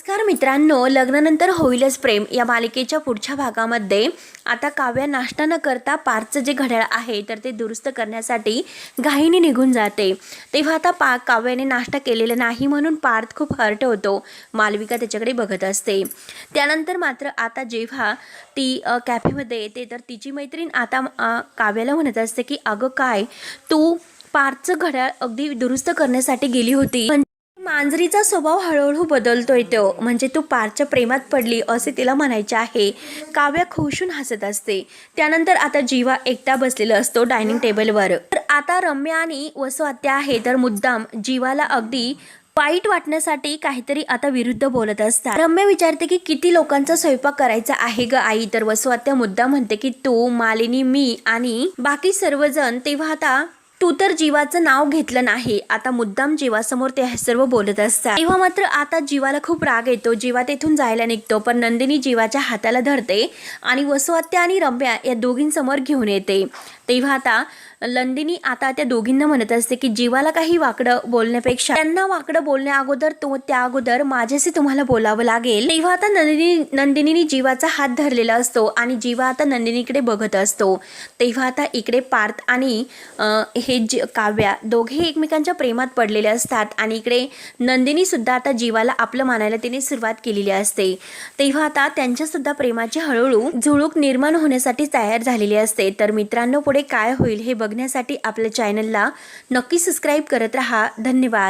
नमस्कार मित्रांनो लग्नानंतर होईलच प्रेम. या मालिकेच्या पुढच्या भागामध्ये आता काव्या नाश्ता न करता पारचं जे घड्याळ आहे तर ते दुरुस्त करण्यासाठी घाईने निघून जाते. तेव्हा आता पा काव्याने नाश्ता केलेला नाही म्हणून पार्थ खूप हर्ट होतो. मालविका त्याच्याकडे बघत असते. त्यानंतर मात्र आता जेव्हा ती कॅफेमध्ये येते तर तिची मैत्रीण आता काव्याला म्हणत असते की अगं काय तू पारचं घड्याळ अगदी दुरुस्त करण्यासाठी गेली होती. पण मांजरीचा स्वभाव हळूहळू बदलतोय तो. म्हणजे तू पारच्या प्रेमात पडली असे तिला म्हणायचे आहे. काव्या खुशून हसत असते. त्यानंतर आता जीवा एकटा बसलेला असतो डायनिंग टेबलवर. तर आता रम्या आणि वसू आत्या आहे तर मुद्दाम जीवाला अगदी वाईट वाटण्यासाठी काहीतरी आता विरुद्ध बोलत असतात. रम्या विचारते की किती लोकांचा स्वयंपाक करायचा आहे ग आई? तर वसू मुद्दा म्हणते की तू मालिनी मी आणि बाकी सर्वजण तेव्हा आता तू तर जीवाचं नाव घेतलं नाही. आता मुद्दाम जीवासमोर ते सर्व बोलत असतात. तेव्हा मात्र आता जीवाला खूप राग येतो. जीवा तेथून जायला निघतो पण नंदिनी जीवाच्या हाताला धरते आणि वसुहत्या आणि रम्या या दोघींसमोर घेऊन येते. तेव्हा आता नंदिनी आता त्या दोघींना म्हणत असते की जीवाला काही वाकडं बोलण्यापेक्षा त्यांना वाकडं बोलण्या अगोदर तो त्या अगोदर माझ्याशी तुम्हाला बोलावं लागेल. तेव्हा आता नंदिनी नंदिनीने जीवाचा हात धरलेला असतो आणि जीवा आता नंदिनीकडे बघत असतो. तेव्हा आता इकडे पार्थ आणि हे ज काव्या दोघेही एकमेकांच्या प्रेमात पडलेले असतात आणि इकडे नंदिनीसुद्धा आता जीवाला आपलं मानायला तिने सुरुवात केलेली असते. तेव्हा आता त्यांच्यासुद्धा प्रेमाची हळूहळू झुळूक निर्माण होण्यासाठी तयार झालेली असते. तर मित्रांनो पुढे काय होईल हे बघण्यासाठी आपल्या चॅनलला नक्की सबस्क्राईब करत राहा. धन्यवाद.